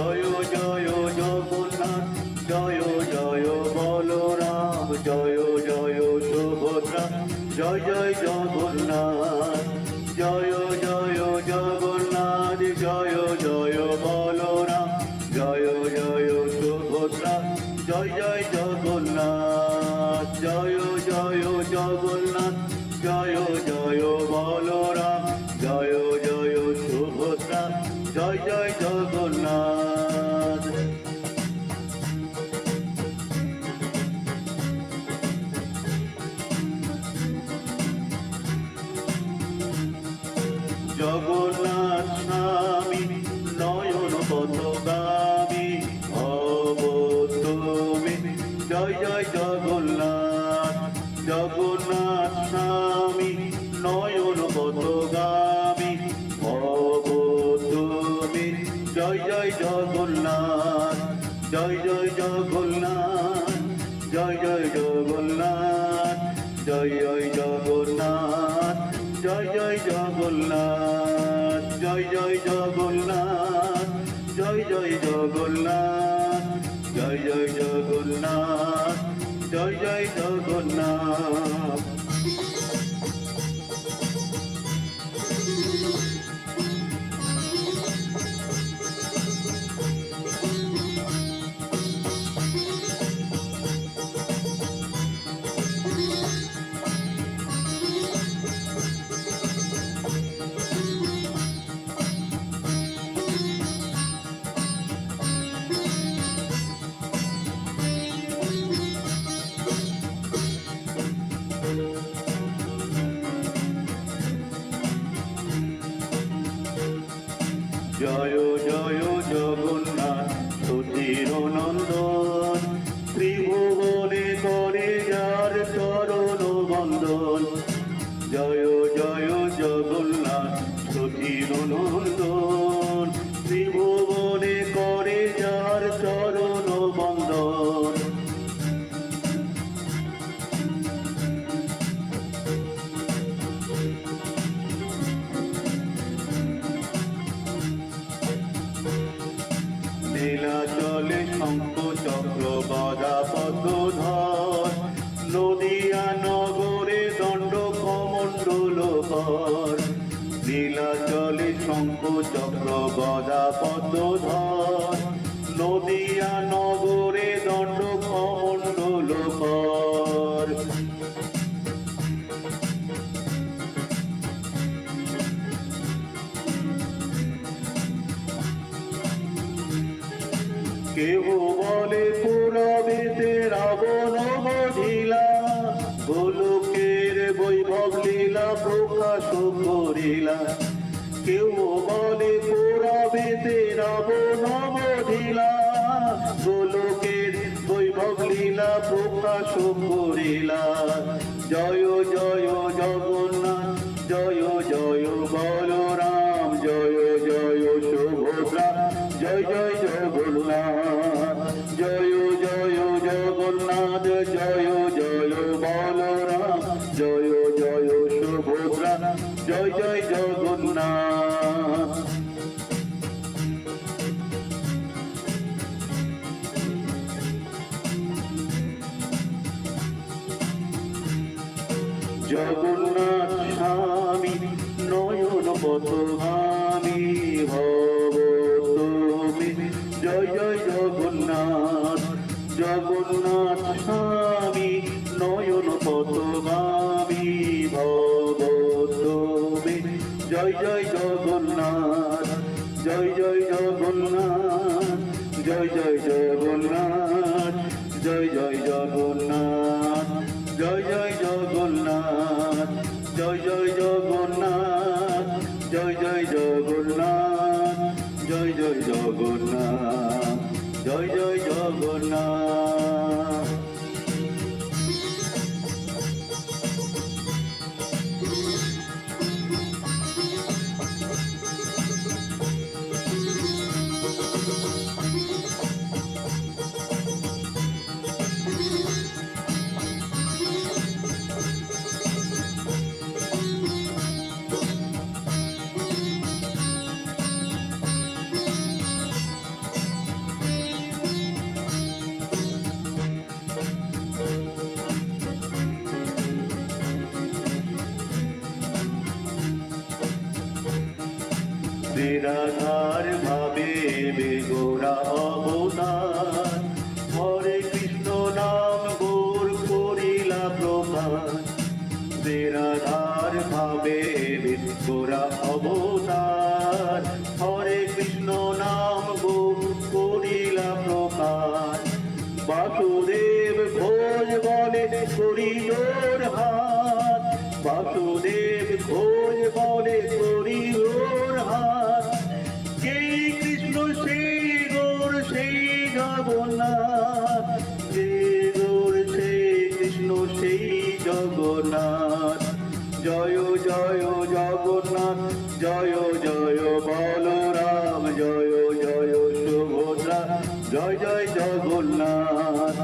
জয় জয় জগন্নাথ জয় জয় বলরাম। জয় জয় সুভদ্রা। জয় জয় জয় জগন্নাথ, জয় জয় জগন্নাথ, জয় জয় জগন্নাথ, জয় জয় জগন্নাথ, জয় জয় জগন্নাথ, জয় জয় জগন্নাথ, জয় জয় জগন্নাথ, জয় জয় জগন্নাথ, জয় জয় জগন্নাথ। জয় জয় জগন্নাথ শঙ্খ চক্র গদা পদ্মধর। নদিয়া নগরে দণ্ড কমণ্ডল কর। নীলাচলে শঙ্খ চক্র গদা পদ্মধর। কেহ বলে, পুরবেতে রাবণ বধিলা গোলকের বৈভব লীলা প্রকাশ করিলা। কেউ বলে, পুরবেতে রাবণ বধিলা গোলকের বৈভব লীলা প্রকাশ করিলা। জয় জয়, জগন্নাথ, জয় জয়। জয় জয় জয় জগন্নাথ, জয় জয় বলরাম, জয় জয় সুভদ্রা, জয় জয় জগন্নাথ। জগন্নাথ স্বামী, নয়ন তুমি জয় জয় জগন্নাথ জগন্নাথ স্বামী, নয়ন পথগামী ভব তুমি জয় জয় জগন্নাথ, জয় জয় জগন্নাথ, জয় জয় জগন্নাথ, জয় জয় জগন্নাথ, জয় জয় জগন্নাথ, জয় জয় জগন্নাথ, জয় জয় জগন্নাথ, জয় জয় জগন্নাথ। জয় জয় জগন্নাথ। নিরাধার ভাবে বেগোরা অবদান হরে কৃষ্ণ নাম গোর করিলা প্রকাশ নিরাধার ভাবে গোরা অবতার। হরে কৃষ্ণ নাম গো করিলা প্রকার বাসুদেব ঘোষ বলে করিলোর হাত। বাসুদেব ঘোষ জগন্নাথ জয় জয় জগন্নাথ জয় জয় বলরাম জয় জয় সুভদ্রা জয় জয় জগন্নাথ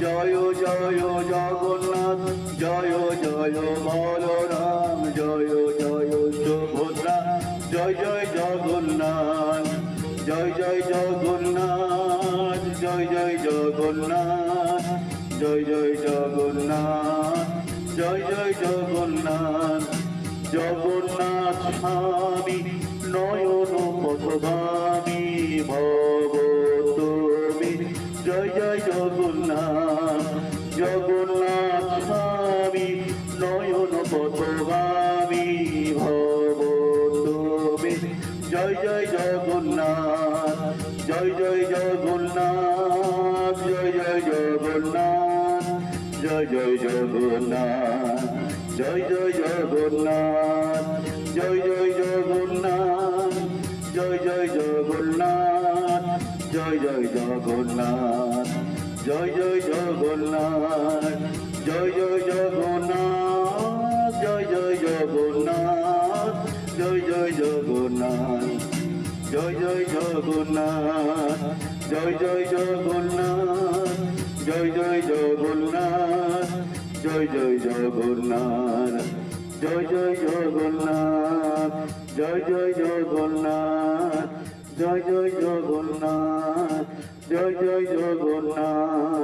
জয় জয় জগন্নাথ জয় জয় বলরাম জয় জয় সুভদ্রা জয় জয় জগন্নাথ জয় জয় জগন্নাথ জয় জয় জগন্নাথ জয় জয় জগন্নাথ জয় জয় জগন্নাথ। জগন্নাথ স্বামী, নয়ন পথগামী ভব তুমি জয় জয় জগন্নাথ। জগন্নাথ স্বামী, নয়ন পথগামী। জগন্নাথ জয় জয় জগন্নাথ জয় জয় জগন্নাথ জয় জয় জগন্নাথ জয় জয় জগন্নাথ জয় জয় জগন্নাথ জয় জয় জগন্নাথ জয় জয় জগন্নাথ জয় জয় জগন্নাথ জয় জয় জগন্নাথ জয় জয় জগন্নাথ জয় জয় জগন্নাথ, জয় জয় জগন্নাথ, জয় জয় জগন্নাথ, জয় জয় জগন্নাথ, জয় জয় জগন্নাথ।